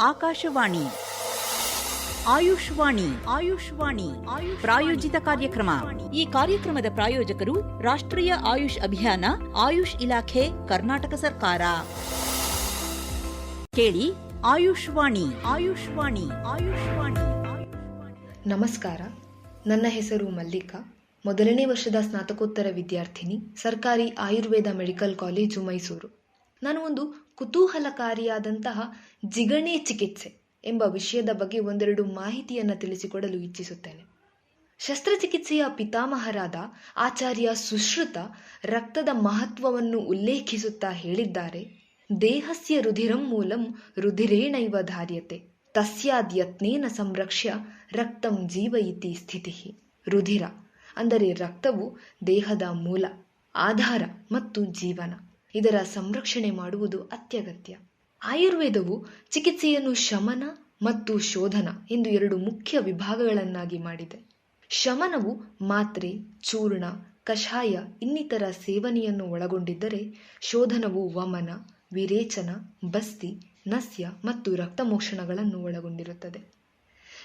ಆಕಾಶವಾಣಿ. ಆಯುಷ್ವಾಣಿ ಆಯುಷ್ವಾಣಿ ಆಯುಷ್ ಪ್ರಾಯೋಜಿತ ಕಾರ್ಯಕ್ರಮ. ಈ ಕಾರ್ಯಕ್ರಮದ ಪ್ರಾಯೋಜಕರು ರಾಷ್ಟ್ರೀಯ ಆಯುಷ್ ಅಭಿಯಾನ, ಆಯುಷ್ ಇಲಾಖೆ, ಕರ್ನಾಟಕ ಸರ್ಕಾರ. ಕೇಳಿ ಆಯುಷ್ವಾಣಿ ಆಯುಷ್ವಾಣಿ ಆಯುಷ್ವಾಣಿ. ನಮಸ್ಕಾರ. ನನ್ನ ಹೆಸರು ಮಲ್ಲಿಕಾ. ಮೊದಲನೇ ವರ್ಷದ ಸ್ನಾತಕೋತ್ತರ ವಿದ್ಯಾರ್ಥಿನಿ, ಸರ್ಕಾರಿ ಆಯುರ್ವೇದ ಮೆಡಿಕಲ್ ಕಾಲೇಜು ಮೈಸೂರು. ನಾನು ಒಂದು ಕುತೂಹಲಕಾರಿಯಾದಂತಹ ಜಿಗಣೆ ಚಿಕಿತ್ಸೆ ಎಂಬ ವಿಷಯದ ಬಗ್ಗೆ ಒಂದೆರಡು ಮಾಹಿತಿಯನ್ನು ತಿಳಿಸಿಕೊಡಲು ಇಚ್ಛಿಸುತ್ತೇನೆ. ಶಸ್ತ್ರಚಿಕಿತ್ಸೆಯ ಪಿತಾಮಹರಾದ ಆಚಾರ್ಯ ಸುಶ್ರುತ ರಕ್ತದ ಮಹತ್ವವನ್ನು ಉಲ್ಲೇಖಿಸುತ್ತಾ ಹೇಳಿದ್ದಾರೆ, ದೇಹಸ್ಯ ರುಧಿರಂ ಮೂಲಂ ರುಧಿರೇಣೈವ ಧಾರ್ಯತೆ, ತಸ್ಯಾದ್ಯತ್ನೇನ ಸಂರಕ್ಷ್ಯ ರಕ್ತಂ ಜೀವ ಇತಿ ಸ್ಥಿತಿ ರುಧಿರ ಅಂದರೆ ರಕ್ತವು ದೇಹದ ಮೂಲ, ಆಧಾರ ಮತ್ತು ಜೀವನ. ಇದರ ಸಂರಕ್ಷಣೆ ಮಾಡುವುದು ಅತ್ಯಗತ್ಯ. ಆಯುರ್ವೇದವು ಚಿಕಿತ್ಸೆಯನ್ನು ಶಮನ ಮತ್ತು ಶೋಧನ ಎಂದು ಎರಡು ಮುಖ್ಯ ವಿಭಾಗಗಳನ್ನಾಗಿ ಮಾಡಿದೆ. ಶಮನವು ಮಾತ್ರೆ, ಚೂರ್ಣ, ಕಷಾಯ ಇನ್ನಿತರ ಸೇವನೆಯನ್ನು ಒಳಗೊಂಡಿದ್ದರೆ ಶೋಧನವು ವಮನ, ವಿರೇಚನ, ಬಸ್ತಿ, ನಸ್ಯ ಮತ್ತು ರಕ್ತಮೋಕ್ಷಣಗಳನ್ನು ಒಳಗೊಂಡಿರುತ್ತದೆ.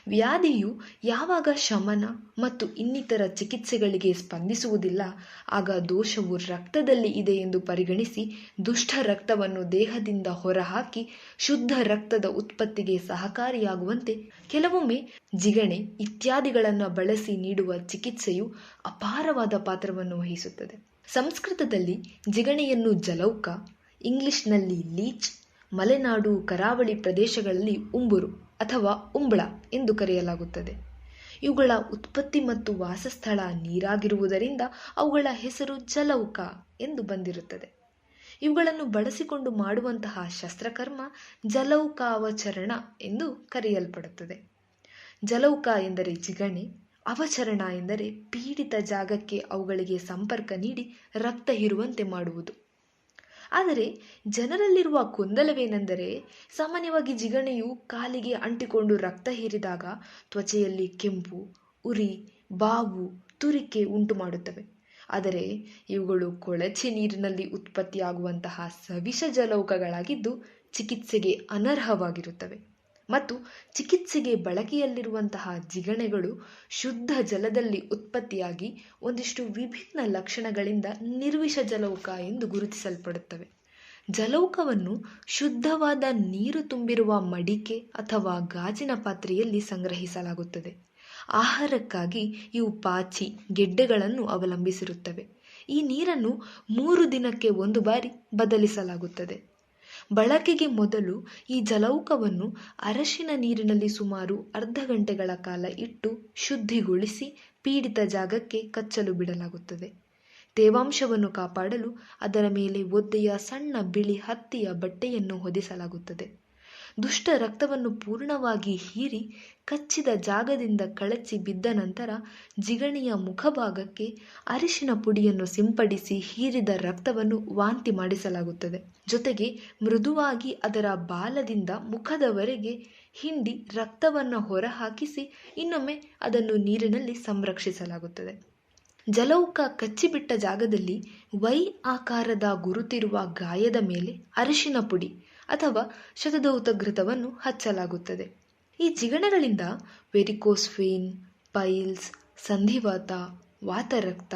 ವ್ಯಾಧಿಯು ಯಾವಾಗ ಶಮನ ಮತ್ತು ಇನ್ನಿತರ ಚಿಕಿತ್ಸೆಗಳಿಗೆ ಸ್ಪಂದಿಸುವುದಿಲ್ಲ, ಆಗ ದೋಷವು ರಕ್ತದಲ್ಲಿ ಇದೆ ಎಂದು ಪರಿಗಣಿಸಿ ದುಷ್ಟ ರಕ್ತವನ್ನು ದೇಹದಿಂದ ಹೊರಹಾಕಿ ಶುದ್ಧ ರಕ್ತದ ಉತ್ಪತ್ತಿಗೆ ಸಹಕಾರಿಯಾಗುವಂತೆ ಕೆಲವೊಮ್ಮೆ ಜಿಗಣೆ ಇತ್ಯಾದಿಗಳನ್ನು ಬಳಸಿ ನೀಡುವ ಚಿಕಿತ್ಸೆಯು ಅಪಾರವಾದ ಪಾತ್ರವನ್ನು ವಹಿಸುತ್ತದೆ. ಸಂಸ್ಕೃತದಲ್ಲಿ ಜಿಗಣೆಯನ್ನು ಜಲೌಕ, ಇಂಗ್ಲಿಷ್ನಲ್ಲಿ ಲೀಚ್, ಮಲೆನಾಡು ಕರಾವಳಿ ಪ್ರದೇಶಗಳಲ್ಲಿ ಉಂಬುರು. ಅಥವಾ ಉಂಬಳ ಎಂದು ಕರೆಯಲಾಗುತ್ತದೆ. ಇವುಗಳ ಉತ್ಪತ್ತಿ ಮತ್ತು ವಾಸಸ್ಥಳ ನೀರಾಗಿರುವುದರಿಂದ ಅವುಗಳ ಹೆಸರು ಜಲೌಕ ಎಂದು ಬಂದಿರುತ್ತದೆ. ಇವುಗಳನ್ನು ಬಳಸಿಕೊಂಡು ಮಾಡುವಂತಹ ಶಸ್ತ್ರಕರ್ಮ ಜಲೌಕಾವಚರಣ ಎಂದು ಕರೆಯಲ್ಪಡುತ್ತದೆ. ಜಲೌಕ ಎಂದರೆ ಜಿಗಣೆ, ಅವಚರಣ ಎಂದರೆ ಪೀಡಿತ ಜಾಗಕ್ಕೆ ಅವುಗಳಿಗೆ ಸಂಪರ್ಕ ನೀಡಿ ರಕ್ತ ಹೀರುವಂತೆ ಮಾಡುವುದು. ಆದರೆ ಜನರಲ್ಲಿರುವ ಗೊಂದಲವೇನೆಂದರೆ ಸಾಮಾನ್ಯವಾಗಿ ಜಿಗಣೆಯು ಕಾಲಿಗೆ ಅಂಟಿಕೊಂಡು ರಕ್ತ ಹೀರಿದಾಗ ತ್ವಚೆಯಲ್ಲಿ ಕೆಂಪು, ಉರಿ, ಬಾವು, ತುರಿಕೆ ಉಂಟು ಮಾಡುತ್ತವೆ ಆದರೆ ಇವುಗಳು ಕೊಳಚೆ ನೀರಿನಲ್ಲಿ ಉತ್ಪತ್ತಿಯಾಗುವಂತಹ ಸವಿಷ ಜಲೌಕಗಳಾಗಿದ್ದು ಚಿಕಿತ್ಸೆಗೆ ಅನರ್ಹವಾಗಿರುತ್ತವೆ. ಮತ್ತು ಚಿಕಿತ್ಸೆಗೆ ಬಳಕೆಯಲ್ಲಿರುವಂತಹ ಜಿಗಣೆಗಳು ಶುದ್ಧ ಜಲದಲ್ಲಿ ಉತ್ಪತ್ತಿಯಾಗಿ ಒಂದಿಷ್ಟು ವಿಭಿನ್ನ ಲಕ್ಷಣಗಳಿಂದ ನಿರ್ವಿಷ ಜಲೌಕ ಎಂದು ಗುರುತಿಸಲ್ಪಡುತ್ತವೆ. ಜಲೌಕವನ್ನು ಶುದ್ಧವಾದ ನೀರು ತುಂಬಿರುವ ಮಡಿಕೆ ಅಥವಾ ಗಾಜಿನ ಪಾತ್ರೆಯಲ್ಲಿ ಸಂಗ್ರಹಿಸಲಾಗುತ್ತದೆ. ಆಹಾರಕ್ಕಾಗಿ ಇವು ಪಾಚಿ, ಗೆಡ್ಡೆಗಳನ್ನು ಅವಲಂಬಿಸಿರುತ್ತವೆ. ಈ ನೀರನ್ನು ಮೂರು ದಿನಕ್ಕೆ ಒಂದು ಬಾರಿ ಬದಲಿಸಲಾಗುತ್ತದೆ. ಬಳಕೆಗೆ ಮೊದಲು ಈ ಜಲೌಕವನ್ನು ಅರಶಿನ ನೀರಿನಲ್ಲಿ ಸುಮಾರು ಅರ್ಧ ಗಂಟೆಗಳ ಕಾಲ ಇಟ್ಟು ಶುದ್ಧಿಗೊಳಿಸಿ ಪೀಡಿತ ಜಾಗಕ್ಕೆ ಕಚ್ಚಲು ಬಿಡಲಾಗುತ್ತದೆ. ತೇವಾಂಶವನ್ನು ಕಾಪಾಡಲು ಅದರ ಮೇಲೆ ಒದ್ದೆಯ ಸಣ್ಣ ಬಿಳಿ ಹತ್ತಿಯ ಬಟ್ಟೆಯನ್ನು ಹೊದಿಸಲಾಗುತ್ತದೆ. ದುಷ್ಟ ರಕ್ತವನ್ನು ಪೂರ್ಣವಾಗಿ ಹೀರಿ ಕಚ್ಚಿದ ಜಾಗದಿಂದ ಕಳಚಿ ಬಿದ್ದ ನಂತರ ಜಿಗಣಿಯ ಮುಖಭಾಗಕ್ಕೆ ಅರಿಶಿನ ಪುಡಿಯನ್ನು ಸಿಂಪಡಿಸಿ ಹೀರಿದ ರಕ್ತವನ್ನು ವಾಂತಿ ಮಾಡಿಸಲಾಗುತ್ತದೆ. ಜೊತೆಗೆ ಮೃದುವಾಗಿ ಅದರ ಬಾಲದಿಂದ ಮುಖದವರೆಗೆ ಹಿಂಡಿ ರಕ್ತವನ್ನು ಹೊರಹಾಕಿಸಿ ಇನ್ನೊಮ್ಮೆ ಅದನ್ನು ನೀರಿನಲ್ಲಿ ಸಂರಕ್ಷಿಸಲಾಗುತ್ತದೆ. ಜಲೌಕ ಕಚ್ಚಿಬಿಟ್ಟ ಜಾಗದಲ್ಲಿ ವೈ ಆಕಾರದ ಗುರುತಿರುವ ಗಾಯದ ಮೇಲೆ ಅರಿಶಿನ ಪುಡಿ ಅಥವಾ ಶತದೌತ ಘೃತವನ್ನು ಹಚ್ಚಲಾಗುತ್ತದೆ. ಈ ಜಿಗಣಗಳಿಂದ ವೆರಿಕೋಸ್ಫೀನ್, ಪೈಲ್ಸ್, ಸಂಧಿವಾತ, ವಾತರಕ್ತ,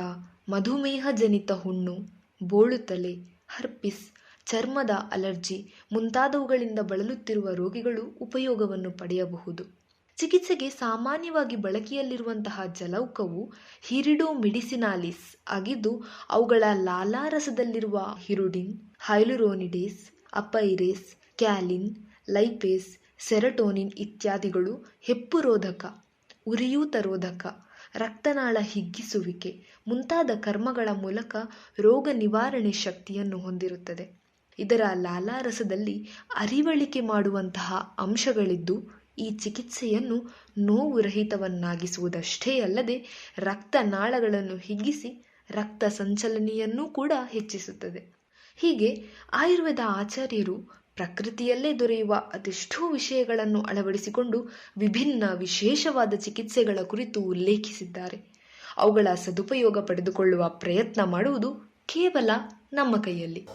ಮಧುಮೇಹಜನಿತ ಹುಣ್ಣು, ಬೋಳುತಲೆ, ಹರ್ಪಿಸ್, ಚರ್ಮದ ಅಲರ್ಜಿ ಮುಂತಾದವುಗಳಿಂದ ಬಳಲುತ್ತಿರುವ ರೋಗಿಗಳು ಉಪಯೋಗವನ್ನು ಪಡೆಯಬಹುದು. ಚಿಕಿತ್ಸೆಗೆ ಸಾಮಾನ್ಯವಾಗಿ ಬಳಕೆಯಲ್ಲಿರುವಂತಹ ಜಲೌಕವು ಹಿರಿಡೋ ಮಿಡಿಸಿನಾಲಿಸ್ ಆಗಿದ್ದು ಅವುಗಳ ಲಾಲಾರಸದಲ್ಲಿರುವ ಹಿರುಡಿನ್, ಹೈಲುರೋನಿಡೇಸ್ ಅಪೈರೇಸ್, ಕ್ಯಾಲಿನ್, ಲೈಪೇಸ್, ಸೆರಟೋನಿನ್ ಇತ್ಯಾದಿಗಳು ಹೆಪ್ಪುರೋಧಕ, ಉರಿಯೂತರೋಧಕ, ರಕ್ತನಾಳ ಹಿಗ್ಗಿಸುವಿಕೆ ಮುಂತಾದ ಕರ್ಮಗಳ ಮೂಲಕ ರೋಗ ನಿವಾರಣೆ ಶಕ್ತಿಯನ್ನು ಹೊಂದಿರುತ್ತದೆ. ಇದರ ಲಾಲಾರಸದಲ್ಲಿ ಅರಿವಳಿಕೆ ಮಾಡುವಂತಹ ಅಂಶಗಳಿದ್ದು, ಈ ಚಿಕಿತ್ಸೆಯನ್ನು ನೋವು ರಹಿತವನ್ನಾಗಿಸುವುದಷ್ಟೇ ಅಲ್ಲದೆ ರಕ್ತನಾಳಗಳನ್ನು ಹಿಗ್ಗಿಸಿ ರಕ್ತ ಸಂಚಲನೆಯನ್ನೂ ಕೂಡ ಹೆಚ್ಚಿಸುತ್ತದೆ. ಹೀಗೆ ಆಯುರ್ವೇದ ಆಚಾರ್ಯರು ಪ್ರಕೃತಿಯಲ್ಲೇ ದೊರೆಯುವ ಅದೆಷ್ಟೋ ವಿಷಯಗಳನ್ನು ಅಳವಡಿಸಿಕೊಂಡು ವಿಭಿನ್ನ ವಿಶೇಷವಾದ ಚಿಕಿತ್ಸೆಗಳ ಕುರಿತು ಉಲ್ಲೇಖಿಸಿದ್ದಾರೆ. ಅವುಗಳ ಸದುಪಯೋಗ ಪಡೆದುಕೊಳ್ಳುವ ಪ್ರಯತ್ನ ಮಾಡುವುದು ಕೇವಲ ನಮ್ಮ ಕೈಯಲ್ಲಿ.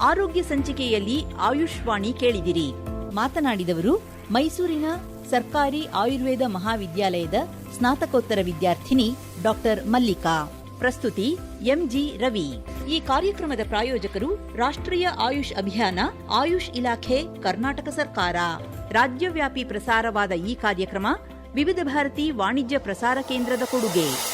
ಆರೋಗ್ಯ ಸಂಚಿಕೆಯಲ್ಲಿ ಆಯುಷ್ವಾಣಿ ಕೇಳಿದಿರಿ. ಮಾತನಾಡಿದವರು ಮೈಸೂರಿನ ಸರ್ಕಾರಿ ಆಯುರ್ವೇದ ಮಹಾವಿದ್ಯಾಲಯದ ಸ್ನಾತಕೋತ್ತರ ವಿದ್ಯಾರ್ಥಿನಿ ಡಾಕ್ಟರ್ ಮಲ್ಲಿಕಾ. ಪ್ರಸ್ತುತಿ ಎಂಜಿ ರವಿ. ಈ ಕಾರ್ಯಕ್ರಮದ ಪ್ರಾಯೋಜಕರು ರಾಷ್ಟ್ರೀಯ ಆಯುಷ್ ಅಭಿಯಾನ, ಆಯುಷ್ ಇಲಾಖೆ, ಕರ್ನಾಟಕ ಸರ್ಕಾರ. ರಾಜ್ಯವ್ಯಾಪಿ ಪ್ರಸಾರವಾದ ಈ ಕಾರ್ಯಕ್ರಮ ವಿವಿಧ ಭಾರತಿ ವಾಣಿಜ್ಯ ಪ್ರಸಾರ ಕೇಂದ್ರದ ಕೊಡುಗೆ.